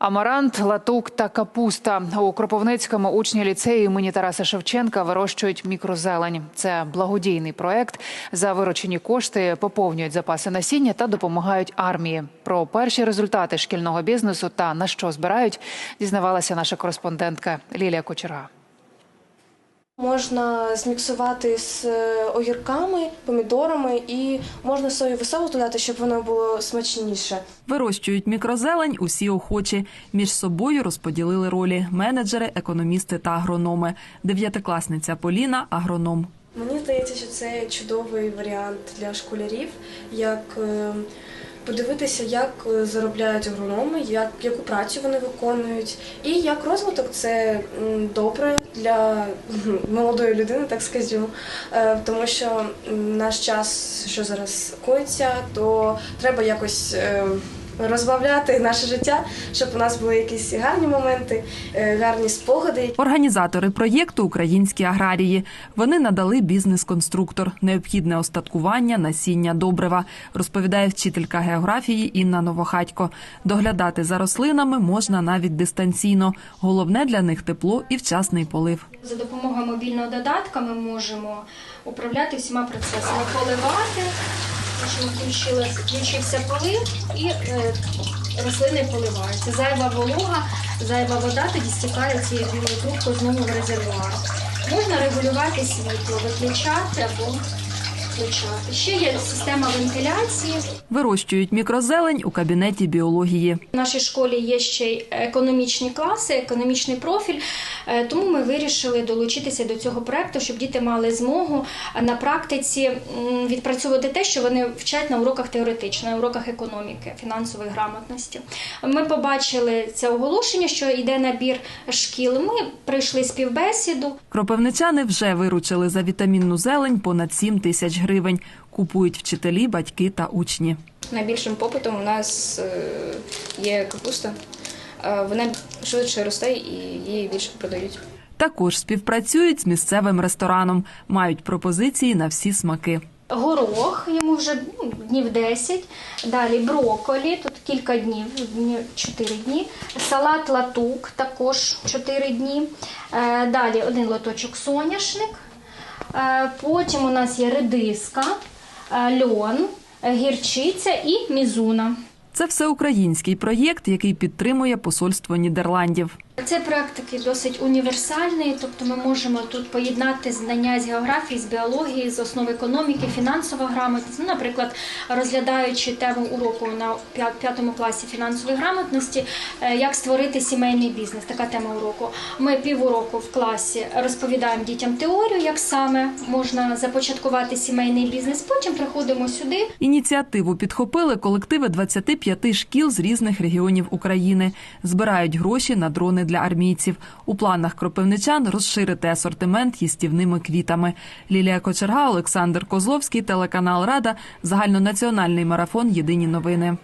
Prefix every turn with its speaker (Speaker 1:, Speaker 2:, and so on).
Speaker 1: Амарант, латук та капуста у Кропивницькому учні ліцею імені Тараса Шевченка вирощують мікрозелень. Це благодійний проект. За виручені кошти поповнюють запаси насіння та допомагають армії. Про перші результати шкільного бізнесу та на що збирають, дізнавалася наша кореспондентка Лілія Кочерга.
Speaker 2: Можна зміксувати з е, огірками, помідорами і можна соєвий соус додати, щоб воно було смачніше.
Speaker 3: Вирощують мікрозелень усі охочі. Між собою розподілили ролі менеджери, економісти та агрономи. Дев'ятикласниця Поліна агроном.
Speaker 2: Мені здається, що це чудовий варіант для школярів, як е, подивитися, як е, заробляють агрономи, як, яку працю вони виконують, і як розвиток це добре для молодої людини, так скажімо. Е, Тому що наш час, що зараз коїться, то треба якось. Розбавляти наше життя, щоб у нас були якісь гарні моменти, е, гарні спогади,
Speaker 3: Організатори проєкту українські аграрії. Вони надали бізнес-конструктор, необхідне остаткування, насіння, добрива, розповідає вчителька географії Інна Новохатько. Доглядати за рослинами можна навіть дистанційно. Головне для них тепло і вчасний полив.
Speaker 4: За допомогою мобільного додатка ми можемо управляти всіма процесами, поливати, включився полив і е, рослини поливаються. Зайва волога, зайва вода тоді стікає цією білою трубкою знову в резервуар. Можна регулювати світло, виключати або включати. Ще є система вентиляції.
Speaker 3: Вирощують мікрозелень у кабінеті біології.
Speaker 4: В нашій школі є ще й економічні класи, економічний профіль. Е, Тому ми вирішили долучитися до цього проекту, щоб діти мали змогу на практиці відпрацьовувати те, що вони вчать на уроках теоретично, на уроках економіки, фінансової грамотності. Ми побачили це оголошення, що йде набір шкіл. Ми прийшли співбесіду.
Speaker 3: Кропивничани вже виручили за вітамінну зелень понад 7 тисяч гривень. Купують вчителі, батьки та учні.
Speaker 5: Найбільшим попитом у нас е, є капуста. Е, Вона швидше росте і її більше продають.
Speaker 3: Також співпрацюють з місцевим рестораном. Мають пропозиції на всі смаки.
Speaker 4: Горох йому вже ну, днів 10. Далі брокколі, тут кілька днів, дні- 4 дні. Салат латук також 4 дні. Е, Далі один лоточок соняшник. Е, Потім у нас є редиска, е, льон, е, гірчиця і мізуна.
Speaker 3: Це всеукраїнський проєкт, який підтримує посольство Нідерландів.
Speaker 4: Цей проект такий досить універсальний, тобто ми можемо тут поєднати знання з географії, з біології, з основ економіки, фінансова грамотність. Ну, наприклад, розглядаючи тему уроку на п'ятому класі фінансової грамотності, е, як створити сімейний бізнес, така тема уроку. Ми півуроку в класі розповідаємо дітям теорію, як саме можна започаткувати сімейний бізнес. Потім приходимо сюди,
Speaker 3: Ініціативу підхопили колективи 25 шкіл з різних регіонів України. Збирають гроші на дрони для армійців. У планах кропивничан розширити асортимент їстівними квітами. Лілія Кочерга, Олександр Козловський, телеканал Рада, загальнонаціональний марафон Єдині новини.